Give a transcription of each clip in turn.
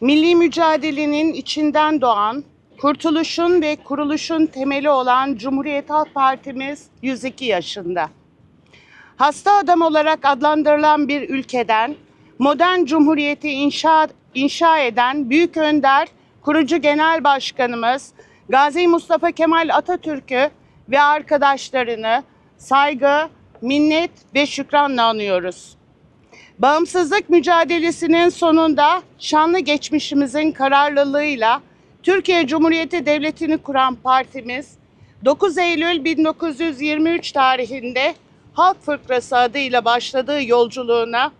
milli mücadelenin içinden doğan, kurtuluşun ve kuruluşun temeli olan Cumhuriyet Halk Partimiz 102 yaşında. Hasta adam olarak adlandırılan bir ülkeden modern cumhuriyeti inşa, inşa eden büyük önder, kurucu genel başkanımız Gazi Mustafa Kemal Atatürk'ü ve arkadaşlarını saygı, minnet ve şükranla anıyoruz. Bağımsızlık mücadelesinin sonunda şanlı geçmişimizin kararlılığıyla Türkiye Cumhuriyeti Devleti'ni kuran partimiz 9 Eylül 1923 tarihinde Halk Fırkası adıyla başladığı yolculuğuna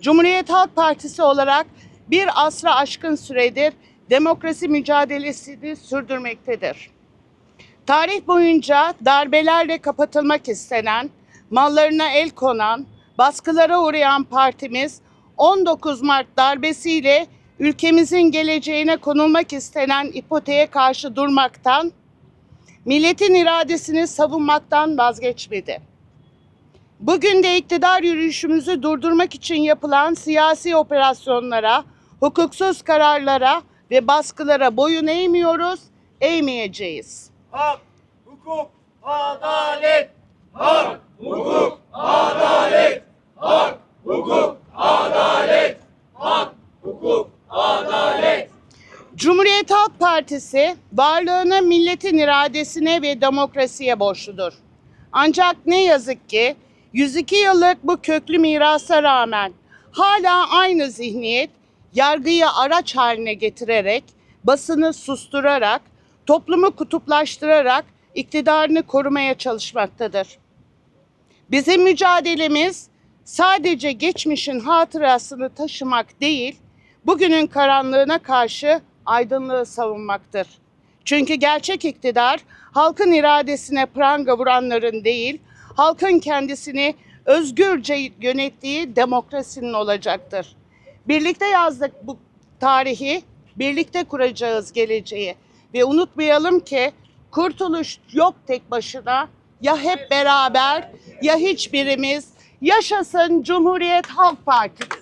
Cumhuriyet Halk Partisi olarak bir asra aşkın süredir demokrasi mücadelesini sürdürmektedir. Tarih boyunca darbelerle kapatılmak istenen, mallarına el konan, baskılara uğrayan partimiz 19 Mart darbesiyle ülkemizin geleceğine konulmak istenen ipoteğe karşı durmaktan, milletin iradesini savunmaktan vazgeçmedi. Bugün de iktidar yürüyüşümüzü durdurmak için yapılan siyasi operasyonlara, hukuksuz kararlara ve baskılara boyun eğmiyoruz, eğmeyeceğiz. Hak, hukuk, adalet. Hak, hukuk, adalet. Cumhuriyet Halk Partisi varlığını milletin iradesine ve demokrasiye borçludur. Ancak ne yazık ki 102 yıllık bu köklü mirasa rağmen hala aynı zihniyet yargıyı araç haline getirerek, basını susturarak, toplumu kutuplaştırarak iktidarını korumaya çalışmaktadır. Bizim mücadelemiz sadece geçmişin hatırasını taşımak değil, bugünün karanlığına karşı aydınlığı savunmaktır. Çünkü gerçek iktidar halkın iradesine pranga vuranların değil, halkın kendisini özgürce yönettiği demokrasinin olacaktır. Birlikte yazdık bu tarihi, birlikte kuracağız geleceği ve unutmayalım ki kurtuluş yok tek başına, ya hep beraber ya hiçbirimiz. Yaşasın Cumhuriyet Halk Partisi.